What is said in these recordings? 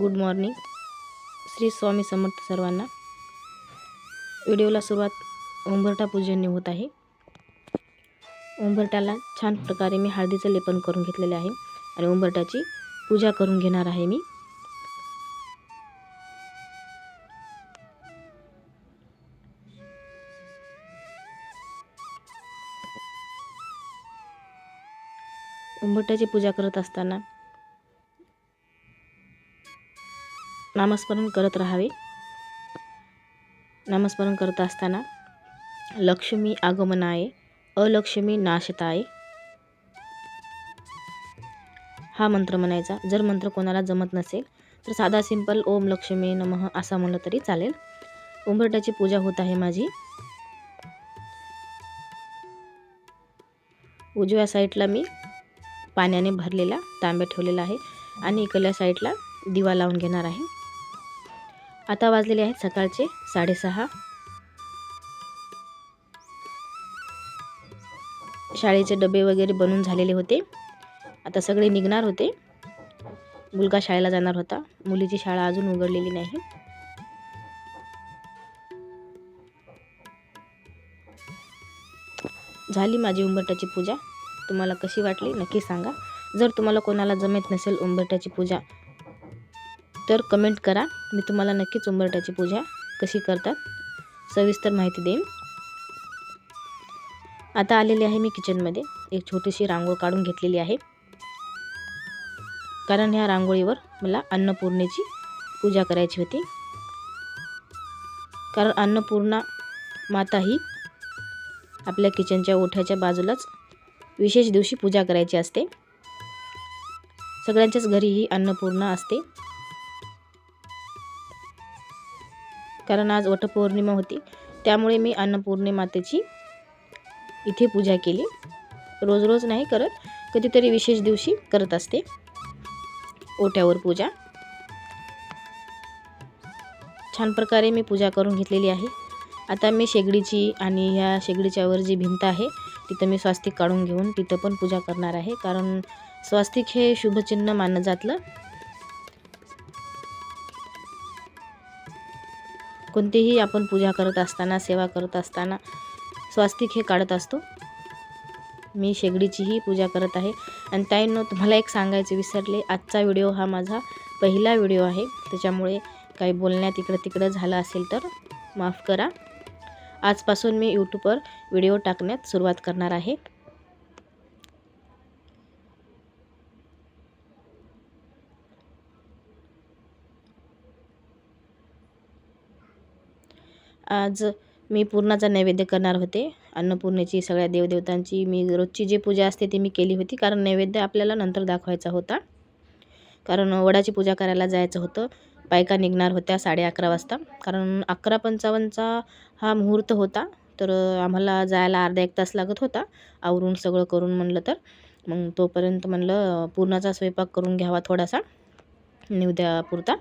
Good morning Shri Swami Samarth सर्वांना. व्हिडिओला सुरुवात उंबरठा पूजनने होत आहे. उंबरट्याला छान प्रकारे मी हळदीचं लेपन करून घेतलेले आहे आणि उंबरट्याची पूजा करून घेणार आहे मी. उंबरट्याची पूजा करत असताना नामस्मरण करत राहावे. नामस्मरण करत असताना लक्ष्मी आगमनाय अलक्ष्मी नाशताय. हा मंत्र म्हणायचा. जर मंत्र कोणाला जमत नसेल तर साधा सिंपल ओम लक्ष्मी नमः असा म्हणलं तरी चालेल. उंबरट्याची पूजा होत आहे माझी. उजव्या साईडला मी पाण्याने भरलेला तांब्या ठेवलेला आहे आणि इकडल्या साईडला दिवा लावून घेणार आहे. आता वाजलेले आहेत सकाळचे साडेसहा. शाळेचे डबे वगैरे बनून झालेले होते. आता सगळे निघणार होते. मुलगा शाळेला जाणार होता. मुलीची शाळा अजून उघडलेली नाही. झाली माझी उंबरट्याची पूजा. तुम्हाला कशी वाटली नक्की सांगा. जर तुम्हाला कोणाला जमेत नसेल उंबरट्याची पूजा तर कमेंट करा. मी तुम्हाला नक्कीच उंबरट्याची पूजा कशी करतात सविस्तर माहिती देईन. आता आलेली आहे मी किचनमध्ये एक छोटीशी रांगोळ काढून घेतलेली आहे. कारण ह्या रांगोळीवर मला अन्नपूर्णेची पूजा करायची होती. कारण अन्नपूर्णा माता ही आपल्या किचनच्या ओठ्याच्या बाजूलाच विशेष दिवशी पूजा करायची असते. सगळ्यांच्याच घरी ही अन्नपूर्णा असते. कारण आज वटपौर्णिमा होती. त्यामुळे मी अन्नपूर्णे मातेची इथे पूजा केली. रोज रोज नाही करत कधीतरी विशेष दिवशी करत असते. ओट्यावर पूजा. छान प्रकारे मी पूजा करून घेतलेली आहे. आता मी शेगडीची आणि ह्या शेगडीच्यावर जी भिंत आहे तिथं मी स्वास्तिक काढून घेऊन तिथं पण पूजा करणार आहे. कारण स्वास्तिक हे शुभचिन्ह मानलं जातलं. कोणतीही आपण पूजा करत असताना सेवा करत असताना स्वास्तिक हे काढत असतो. मी शेगडीचीही पूजा करत आहे. आणि ताईंनो तुम्हाला एक सांगायचं विसरले आजचा व्हिडिओ हा माझा पहिला व्हिडिओ आहे. त्याच्यामुळे काही बोलण्यात इकडं तिकडं झालं असेल तर माफ करा. आजपासून मी यूट्यूबवर व्हिडिओ टाकण्यात सुरुवात करणार आहे. आज मी पूर्णाचा नैवेद्य करणार होते. अन्नपूर्णेची सगळ्या देवदेवतांची मी रोजची जी पूजा असते ती मी केली होती कारण नैवेद्य आपल्याला नंतर दाखवायचा होता. कारण वडाची पूजा करायला जायचं होतं. बायका निघणार होत्या साडे अकरा वाजता. कारण अकरा पंचावन्नचा हा मुहूर्त होता. तर आम्हाला जायला अर्धा एक तास लागत होता. आवरून सगळं करून म्हणलं तर. मग तोपर्यंत म्हणलं पूर्णाचा स्वयंपाक करून घ्यावा थोडासा. निवद्यापुरता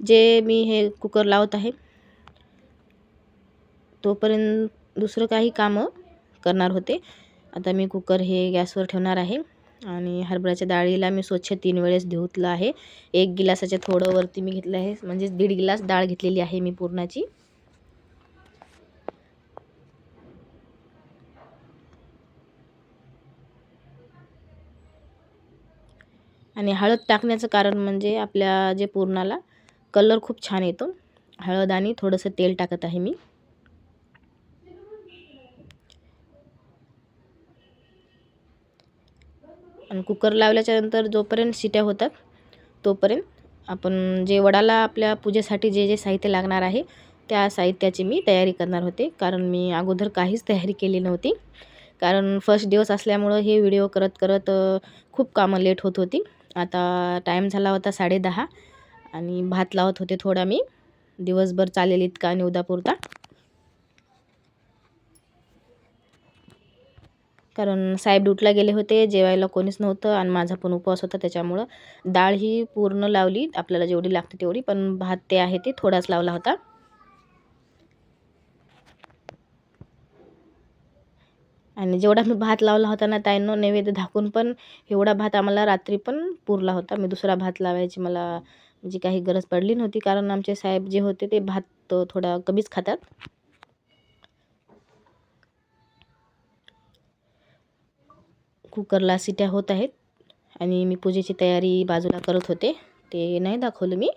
जे मी हे कुकर लावत आहे तोपर्यंत दुसरं काही कामं करणार होते. आता मी कुकर हे गॅसवर ठेवणार आहे आणि हरभऱ्याच्या डाळीला मी स्वच्छ तीन वेळेस धुतलं आहे. एक गिलासाच्या थोडं वरती मी घेतलं आहे म्हणजे दीड गिलास डाळ घेतलेली आहे मी पूर्णाची. आणि हळद टाकण्याचं कारण म्हणजे आपल्या जे पूर्णाला कलर खूप छान येतो. हळद आणि थोडंसं तेल टाकत आहे मी. आणि कुकर लावल्याच्यानंतर जोपर्यंत शिट्या होतात तोपर्यंत आपण जे वडाला आपल्या पूजेसाठी जे जे साहित्य लागणार आहे त्या साहित्याची मी तयारी करणार होते. कारण मी अगोदर काहीच तयारी केली नव्हती. कारण फर्स्ट दिवस असल्यामुळं हे व्हिडिओ करत करत खूप कामं लेट होत होती. आता टाईम झाला होता साडे दहा. आणि भात लावत होते थोडा मी. दिवसभर चालेल इतका निवदापुरता कारण साहेब ड्यूटला गेले होते जेवायला कोणीच नव्हतं आणि माझा पण उपवास होता त्याच्यामुळं डाळ ही पूर्ण लावली. आपल्याला जेवढी लागते तेवढी पण भात ते आहे ते थोडाच लावला होता. आणि जेवढा मी भात लावला होता ना ताईंनो नैवेद्य धाकून पण एवढा भात आम्हाला रात्री पण पुरला होता. मी दुसरा भात लावायची मला म्हणजे काही गरज पडली नव्हती. कारण आमचे साहेब जे होते ते भात थोडा कमीच खातात. कुकरला सिट्या होत आहेत. आणि मी पूजेची तयारी बाजूला करत होते. ते नाही दाखवलं मी.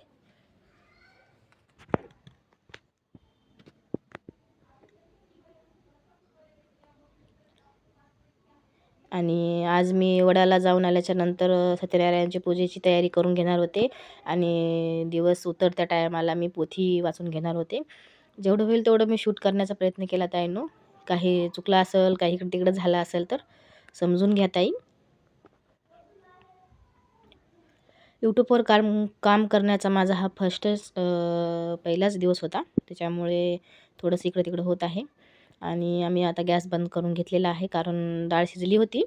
आणि आज मी वडाला जाऊन आल्याच्यानंतर सत्यनारायणची पूजेची तयारी करून घेणार होते आणि दिवस उतरत्या टायमाला मी पोथी वाचून घेणार होते. जेवढं होईल तेवढं मी शूट करण्याचा प्रयत्न केला ताईंनो. काही चुकला असेल काही इकडं तिकडं झालं असेल तर समजून घ्या ताई. यूट्यूबवर काम काम करण्याचा माझा हा फर्स्टच पहिलाच दिवस होता. त्याच्यामुळे थोडंसं इकडं तिकडं होत आहे. आणि आम्ही आता गॅस बंद करून घेतलेला आहे कारण डाळ शिजली होती.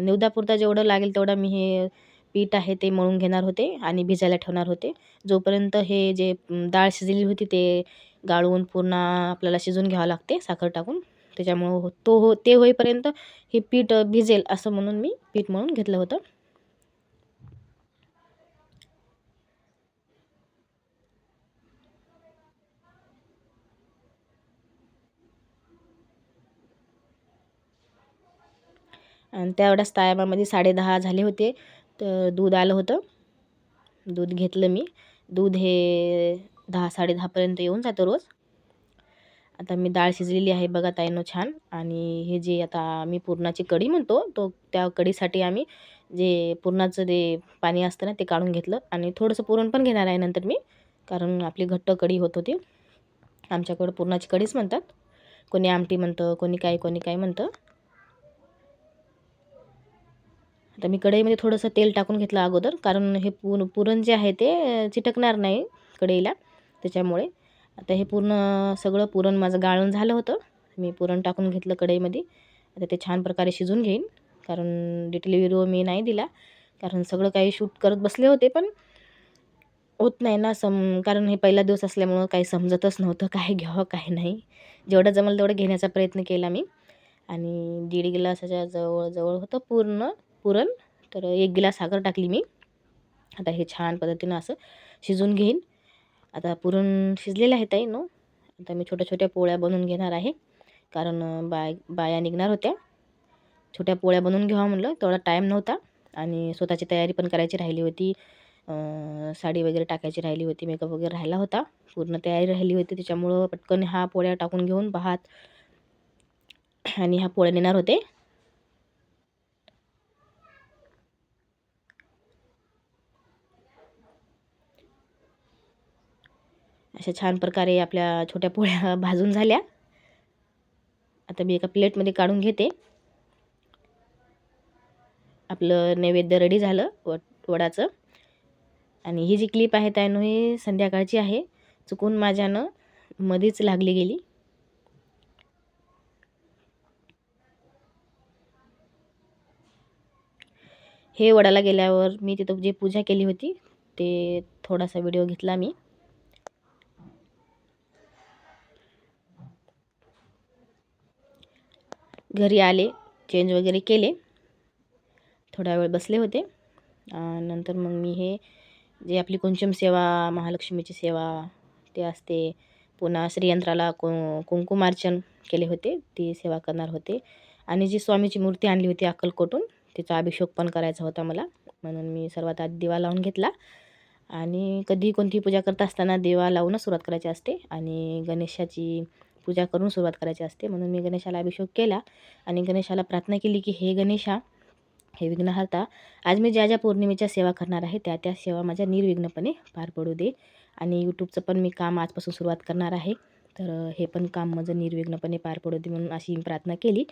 निवदापुरता जेवढं लागेल तेवढं मी हे पीठ आहे ते मळून घेणार होते आणि भिजायला ठेवणार होते. जोपर्यंत हे जे डाळ शिजलेली होती ते गाळून पूर्ण आपल्याला शिजून घ्यावं लागते साखर टाकून. त्याच्यामुळं हो तो हो ते होईपर्यंत हे पीठ भिजेल असं म्हणून मी पीठ मळून घेतलं होतं. आणि तेवढ्याच टायमामध्ये साडेदहा झाले होते. तर दूध आलं होतं. दूध घेतलं मी. दूध हे दहा साडेदहापर्यंत येऊन जातं रोज. आता मी डाळ शिजलेली आहे बघा ताईनो छान. आणि हे जे आता मी पुरणाची कढी म्हणतो तो त्या कढीसाठी आम्ही जे पुरणाचं जे पाणी असतं ना ते काढून घेतलं. आणि थोडंसं पुरण पण घेणार आहे नंतर मी कारण आपली घट्ट कढी होत होती. आमच्याकडं पुरणाची कढीच म्हणतात. कोणी आमटी म्हणतं कोणी काय कोणी काय म्हणतं. आता मी कढईमध्ये थोडंसं तेल टाकून घेतलं अगोदर कारण हे पुर पुरण जे आहे ते चिटकणार नाही कढईला. त्याच्यामुळे आता हे पूर्ण सगळं पुरण माझं गाळून झालं होतं. मी पुरण टाकून घेतलं कढईमध्ये. आता ते छान प्रकारे शिजून घेईन कारण डिटेल व्हिडिओ मी नाही दिला. कारण सगळं काही शूट करत बसले होते पण होत नाही ना सम कारण हे पहिला दिवस असल्यामुळं काही समजतच नव्हतं काय घ्यावं काय नाही. जेवढं जमलं तेवढं घेण्याचा प्रयत्न केला मी. आणि दीड गिलासाच्या जवळ जवळ होतं पूर्ण. पुरण. तर एक गिलास साखर टाकली मी. आता हे छान पद्धतीनं असं शिजून घेईन. आता पुरण शिजलेलं आहे ताई नो? आता मी छोट्या छोट्या पोळ्या बनवून घेणार आहे. कारण बाय बाया निघणार होत्या. छोट्या पोळ्या बनवून घ्यावा म्हणलं. तेवढा टाईम नव्हता. आणि स्वतःची तयारी पण करायची राहिली होती. साडी वगैरे टाकायची राहिली होती. मेकअप वगैरे राहिला होता. पूर्ण तयारी राहिली होती. त्याच्यामुळं पटकन हा पोळ्या टाकून घेऊन भात आणि ह्या पोळ्या नेणार होते. अशा छान प्रकारे आपल्या छोट्या पोळ्या भाजून झाल्या. आता मी एका प्लेटमध्ये काढून घेते. आपलं नैवेद्य रेडी झालं व वडाचं. आणि ही जी क्लिप आहे त्यानं ही संध्याकाळची आहे. चुकून माझ्यानं मध्येच लागली गेली. हे वडाला गेल्यावर मी तिथं जी पूजा केली होती ते थोडासा व्हिडिओ घेतला मी. घरी आले चेंज वगैरे केले. थोडा वेळ बसले होते. नंतर मग मी हे जे आपली कुंचम सेवा महालक्ष्मीची सेवा ते असते. पुन्हा श्रीयंत्राला कु कुंकुमार्चन केले होते. ती सेवा करणार होते. आणि जी स्वामीची मूर्ती आणली होती अक्कलकोटून तिचा अभिषेक पण करायचा होता मला. म्हणून मी सर्वात आधी दिवा लावून घेतला. आणि कधी कोणती पूजा करत असताना दिवा लावूनच सुरुवात करायची असते. आणि गणेशाची पूजा करून सुरुवात करायची असते. म्हणून मी गणेशाला अभिषेक केला आणि गणेशाला प्रार्थना केली की हे गणेशा हे विघ्नहर्ता आज मी ज्या ज्या पौर्णिमेच्या सेवा करणार आहे त्या त्या सेवा माझ्या निर्विघ्नपणे पार पडू दे आणि यूट्यूबचं पण मी काम आजपासून सुरुवात करणार आहे. तर हे पण काम माझं निर्विघ्नपणे पार पडू दे म्हणून अशी प्रार्थना केली.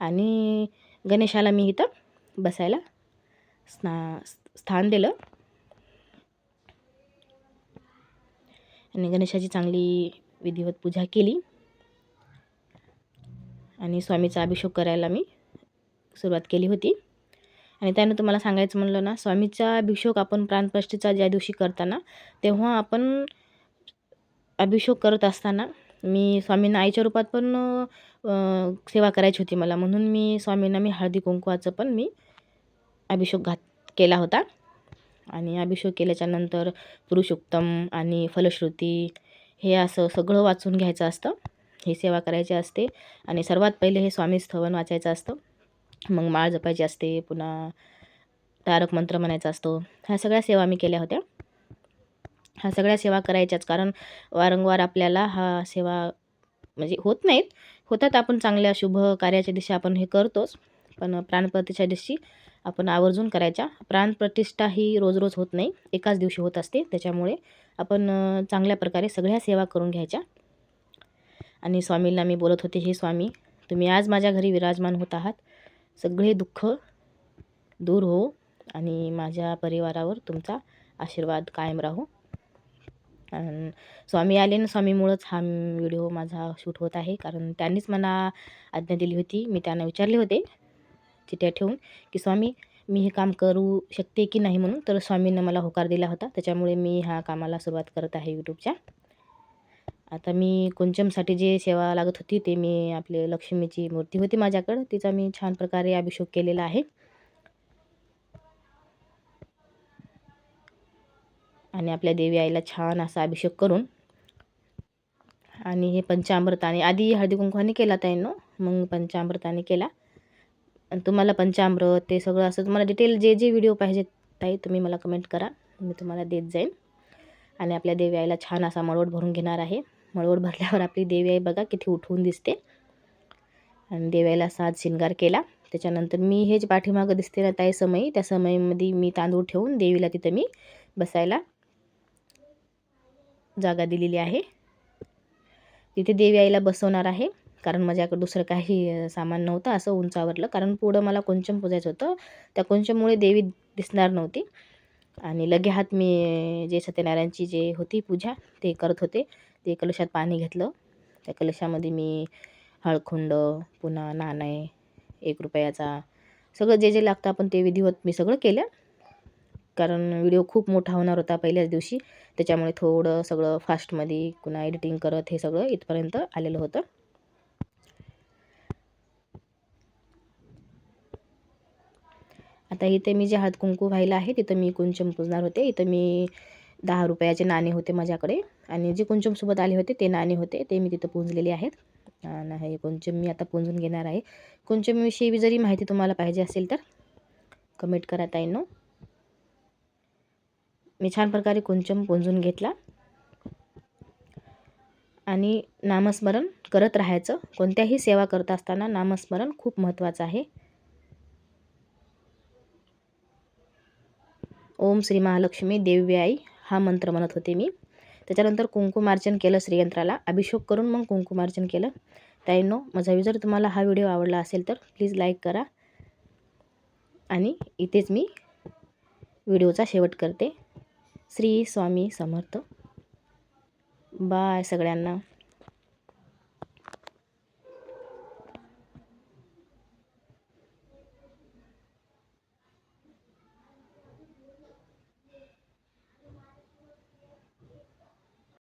आणि गणेशाला मी इथं बसायला स्ना स्थान दिलं. आणि गणेशाची चांगली विधिवत पूजा केली. आणि स्वामीचा अभिषेक करायला मी सुरुवात केली होती. आणि त्यानं तुम्हाला सांगायचं म्हणलं ना स्वामीचा अभिषेक आपण प्राणप्रष्ठीचा ज्या दिवशी करताना तेव्हा आपण अभिषेक करत असताना मी स्वामींना आईच्या रूपात पण सेवा करायची होती मला. म्हणून मी स्वामींना मी हळदी कुंकवाचं पण मी अभिषेक घात केला होता. आणि अभिषेक केल्याच्यानंतर पुरुषोत्तम आणि फलश्रुती हे असं सगळं वाचून घ्यायचं असतं. ही सेवा करायची असते. आणि सर्वात पहिले हे स्वामी स्थवन वाचायचं असतं. मग माळ जपायची असते पुन्हा तारक मंत्र म्हणायचा असतो. ह्या सगळ्या सेवा मी केल्या होत्या. ह्या सगळ्या सेवा करायच्याच. कारण वारंवार आपल्याला हा सेवा म्हणजे होत नाहीत. होतात आपण चांगल्या शुभ कार्याच्या दिवशी आपण हे करतोच. पण प्राणप्रतिष्ठा दिवशी आपण आवर्जून करायच्या. प्राणप्रतिष्ठा ही रोज रोज होत नाही. एकाच दिवशी होत असते. त्याच्यामुळे आपण चांगल्या प्रकारे सगळ्या सेवा करून घ्यायच्या. आणि स्वामींना मी बोलत होते हे स्वामी तुम्ही आज माझ्या घरी विराजमान होत आहात. सगळे दुःख दूर हो आणि माझ्या परिवारावर तुमचा आशीर्वाद कायम राहो. स्वामी आले ना स्वामीमुळंच हा व्हिडिओ माझा शूट होत आहे. कारण त्यांनीच मला आज्ञा दिली होती. मी त्यांना विचारले होते चिठ्ठ्या ठेवून की स्वामी मी हे काम करू शकते की नाही म्हणून? तर स्वामींना मला होकार दिला होता. त्याच्यामुळे मी ह्या कामाला सुरुवात करत आहे यूट्यूबच्या आता मी कुंचमसाठी जे सेवा लागत होती ते मी आपले लक्ष्मीची मूर्ती होती माझ्याकडं. तिचा मी छान प्रकारे अभिषेक केलेला आहे. आणि आपल्या देवी आईला छान असा अभिषेक करून आणि हे पंचामृताने आधी हळदी कुंकवाने केला ताईंनो मग पंचामृताने केला. आणि तुम्हाला पंचामृत ते सगळं असं तुम्हाला डिटेल जे जे व्हिडिओ पाहिजे ताई तुम्ही मला कमेंट करा. मी तुम्हाला देत जाईन. आणि आपल्या देवी आईला छान असा मळवट भरून घेणार आहे. मळवड भरल्यावर आपली देवी आई बघा किती उठवून दिसते. आणि देवायला सात शिंगार केला. त्याच्यानंतर मी हे जे पाठीमागं दिसते ना ताई समयी. त्या समयीमध्ये मी तांदूळ ठेवून देवीला तिथं मी बसायला जागा दिलेली आहे. तिथे देवी आईला बसवणार आहे. कारण माझ्याकडे दुसरं काही सामान नव्हतं असं उंचावरलं. कारण पुढं मला कुंचम पुजायचं होतं. त्या कोंचममुळे देवी दिसणार नव्हती. आणि लगे हात मी जे सत्यनारायणची जे होती पूजा ते करत होते. ते कलशात पाणी घेतलं. त्या कलशामध्ये मी हळखुंड पुन्हा नाणे एक रुपयाचा सगळं जे जे लागतं आपण ते विधिवत मी सगळं केलं. कारण व्हिडिओ खूप मोठा होणार होता पहिल्याच दिवशी. त्याच्यामुळे थोडं सगळं फास्टमध्ये कुणा एडिटिंग करत हे सगळं इथपर्यंत आलेलं होतं. आता इथे मी जे हळद कुंकू व्हायला आहे तिथं मी कुंचम पुजणार होते. इथं मी दहा रुपयाचे नाणे होते माझ्याकडे. आणि जे कुंचमसोबत आले होते ते नाणे होते. ते मी तिथं पुंजलेले आहेत. आणि हे कुंचम मी आता पुंजून घेणार आहे. कुंचमविषयी जरी माहिती तुम्हाला पाहिजे असेल तर कमेंट करा ताईंनो. मी छान प्रकारे कुंचम पुंजून घेतला. आणि नामस्मरण करत राहायचं. कोणत्याही सेवा करत असताना नामस्मरण खूप महत्त्वाचं आहे. ओम श्री महालक्ष्मी देवी आई हा मंत्र म्हणत होते मी. त्याच्यानंतर कुंकुमार्चन केलं श्रीयंत्राला. अभिषेक करून मग कुंकुमार्चन केलं. ताईंनो माझा जर तुम्हाला हा व्हिडिओ आवडला असेल तर प्लीज लाईक करा. आणि इथेच मी व्हिडिओचा शेवट करते. श्री स्वामी समर्थ. बाय सगळ्यांना.